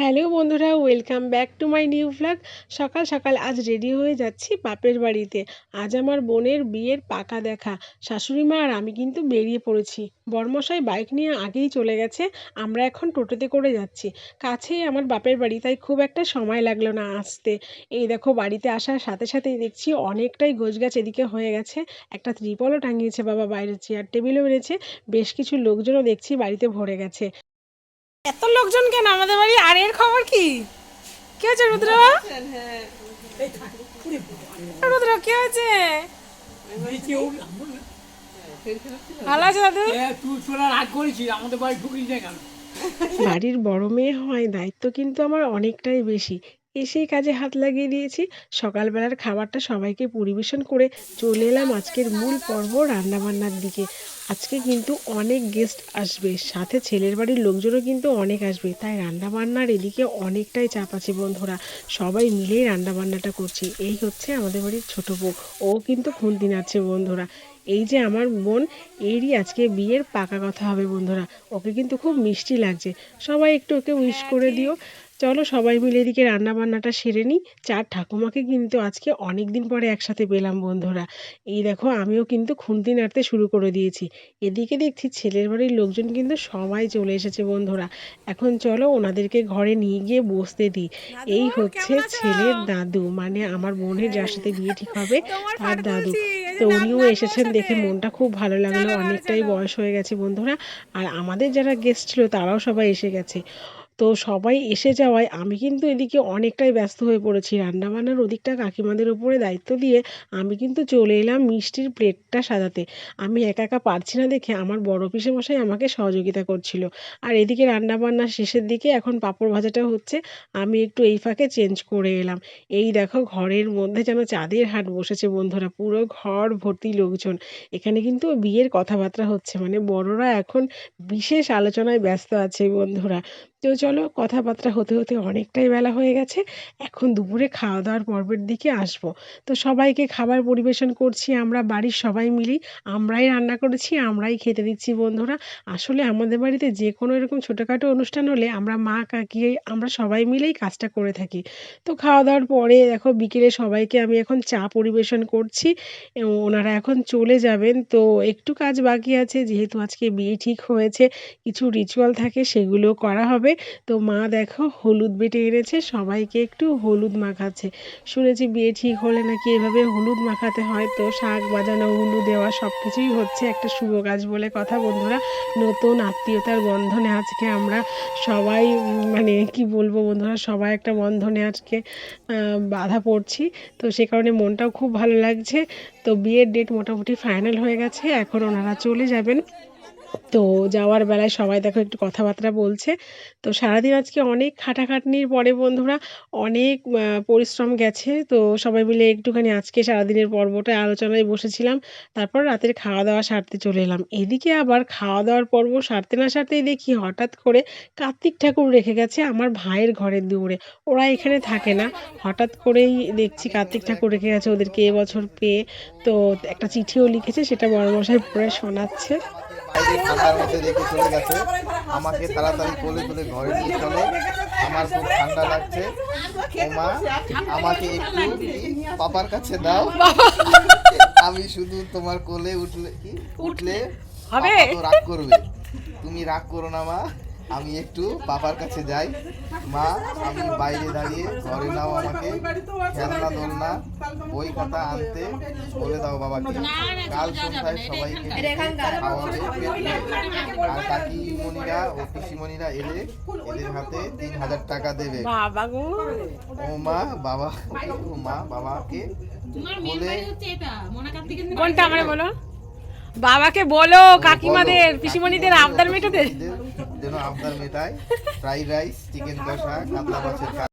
Hello বন্ধুরা welcome back to my new vlog সকাল সকাল আজ রেডি হয়ে যাচ্ছি বাপের বাড়িতে। আজ আমার বোনের বিয়ের পাকা দেখা। শাশুড়ি মা আর আমি কিন্তু বেরিয়ে পড়েছি। বর্মশাই বাইক নিয়ে আগেই চলে গেছে, আমরা এখন টোটোতে করে যাচ্ছি। কাছেই আমার বাপের বাড়ি, তাই খুব একটা সময় লাগল না আসতে। এই দেখো, বাড়িতে আসার সাথে সাথেই দেখছি অনেকটাই গোছগাছ এদিকে হয়ে গেছে। একটা ত্রিপলও টাঙিয়েছে বাবা বাইরে চেয়ার টেবিলও এনেছে বেশ কিছু লোকজনও দেখছি বাড়িতে ভরে গেছে। এত লোকজন কেন? আমাদের বাড়ি আর এর খবর কি? কি হয়েছে, রুদ্র? রুদ্র, কি হয়েছে? ভালো আছে দাদু? তুই তোরা রাগ করেছিস আমাদের বাড়ি ঢুকিস না কেন বাড়ির বড় মেয়ে হওয়ায় দায়িত্ব কিন্তু আমার অনেকটাই বেশি। এসেই কাজে হাত লাগিয়ে দিয়েছি। সকালবেলার খাবারটা সবাইকে পরিবেশন করে চলে এলাম আজকের মূল পর্ব রান্নাবান্নার দিকে। আজকে কিন্তু অনেক গেস্ট আসবে সাথে ছেলের বাড়ির লোকজনও কিন্তু অনেক আসবে। তাই রান্নাবান্নার এদিকে অনেকটাই চাপ আছে বন্ধুরা। সবাই মিলেই রান্নাবান্নাটা করছি। এই হচ্ছে আমাদের বাড়ির ছোটো বউ। ও কিন্তু খুন্তি নাড়ছে বন্ধুরা। এই যে আমার বোন এরই আজকে বিয়ের পাকা কথা হবে বন্ধুরা। ওকে কিন্তু খুব মিষ্টি লাগছে। সবাই একটু ওকে উইশ করে দিও। চলো সবাই মিলে এদিকে রান্না বান্নাটা সেরে নিই। চার ঠাকুমাকে কিন্তু আজকে অনেক দিন পরে একসাথে পেলাম বন্ধুরা। এই দেখো আমিও কিন্তু খুন্তি নাড়তে শুরু করে দিয়েছি। এদিকে দেখছি ছেলের বাড়ির লোকজন কিন্তু সবাই চলে এসেছে বন্ধুরা। এখন চলো ওনাদেরকে ঘরে নিয়ে গিয়ে বসতে দিই। এই হচ্ছে ছেলের দাদু। মানে আমার বোনের যার সাথে বিয়ে ঠিক হবে। তার দাদু তো উনিও এসেছেন দেখে মনটা খুব ভালো লাগল। অনেকটাই বয়স হয়ে গেছে বন্ধুরা। আর আমাদের যারা গেস্ট ছিল তারাও সবাই এসে গেছে। তো সবাই এসে যাওয়ায় আমি কিন্তু এদিকে অনেকটাই ব্যস্ত হয়ে পড়েছি। রান্নাবান্নার ওদিকটা কাকিমাদের উপরে দায়িত্ব দিয়ে আমি কিন্তু চলে এলাম মিষ্টির প্লেটটা সাজাতে। আমি একা একা পারছি না দেখে আমার বড় পিসে মশাই আমাকে সহযোগিতা করছিল। আর এদিকে রান্নাবান্না শেষের দিকে এখন পাঁপড় ভাজাটা হচ্ছে, আমি একটু এই ফাঁকে চেঞ্জ করে এলাম। এই দেখো ঘরের মধ্যে যেন চাঁদের হাট বসেছে বন্ধুরা, পুরো ঘর ভর্তি লোকজন। এখানে কিন্তু বিয়ের কথাবার্তা হচ্ছে মানে বড়রা এখন বিশেষ আলোচনায় ব্যস্ত আছে বন্ধুরা। তো চলো কথাবার্তা হতে হতে অনেকটাই বেলা হয়ে গেছে। এখন দুপুরে খাওয়া দাওয়ার পর্বের দিকে আসব। তো সবাইকে খাবার পরিবেশন করছি আমরা, বাড়ির সবাই মিলি। আমরাই রান্না করেছি, আমরাই খেতে দিচ্ছি বন্ধুরা। আসলে আমাদের বাড়িতে যে কোনো এরকম ছোটোখাটো অনুষ্ঠান হলে আমরা মা, কাকি, আমরা সবাই মিলেই কাজটা করে থাকি। তো খাওয়া দাওয়ার পরে দেখো বিকেলে সবাইকে আমি এখন চা পরিবেশন করছি। ওনারা এখন চলে যাবেন। তো একটু কাজ বাকি আছে, যেহেতু আজকে বিয়ে ঠিক হয়েছে, কিছু রিচুয়াল থাকে সেগুলো করা হবে। তো মা দেখো হলুদ বেটে এনেছে, সবাইকে একটু হলুদ মাখাচ্ছে। শুনেছি বিয়ে ঠিক হলে নাকি এভাবে হলুদ মাখাতে হয়। তো শাক বাজানো উলু দেওয়া সব কিছুই হচ্ছে একটা শুভ কাজ বলে কথা বন্ধুরা। নতুন আত্মীয়তার বন্ধনে আজকে আমরা সবাই মানে কি বলব বন্ধুরা, সবাই একটা বন্ধনে আজকে বাধা পড়ছি। তো সে কারণে মনটাও খুব ভালো লাগছে। তো বিয়ের ডেট মোটামুটি ফাইনাল হয়ে গেছে। এখন ওনারা চলে যাবেন। তো যাওয়ার বেলায় সবাই দেখো একটু কথাবার্তা বলছে। তো সারাদিন আজকে অনেক খাটাখাটনির পরে বন্ধুরা অনেক পরিশ্রম গেছে। তো সবাই মিলে একটুখানি আজকে সারাদিনের পর্বটা আলোচনায় বসেছিলাম। তারপর রাতের খাওয়া দাওয়া সারতে চলে এলাম। এদিকে আবার খাওয়া দাওয়ার পর্ব সারতে না সারতেই দেখি হঠাৎ করে কার্তিক ঠাকুর রেখে গেছে আমার ভাইয়ের ঘরের দৌড়ে ওরা এখানে থাকে না। হঠাৎ করেই দেখছি কার্তিক ঠাকুর রেখে গেছে ওদেরকে এবছর পেয়ে। তো একটা চিঠিও লিখেছে, সেটা বড়মশাই পড়ে শোনাচ্ছে। বাইরে ঠান্ডার মধ্যে রেখে চলে গেছে। আমাকে তাড়াতাড়ি কোলে তুলে ঘরে নিয়ে চলে। আমার খুব ঠান্ডা লাগছে। মা আমাকে একটু পাপার কাছে দাও। আমি শুধু তোমার কোলে উঠলে কি? উঠলে হবে? রাগ করবে। তুমি রাগ করো না মা। আমি একটু পাপার কাছে যাই। মা আমি বাইরে দাঁড়িয়ে ঘরে নাও আমাকে। খেলনা দোলনা বই খাতা আনতে বলে দাও বাবাকে। কাল সন্ধ্যায় সবাইকে খাওয়াবে। আর কাকিমণিরা ও পিসিমণিরা এলে এদের হাতে তিন হাজার টাকা দেবে। ও মা বাবা ও মা বাবাকে বলে কোনটা আমরা বলো? বাবাকে বলো কাকিমাদের পিসিমণিদের আবদার মেটাতে যেন আফগান মেটায় ফ্রাইড রাইস চিকেন কষা কাতলা মাছের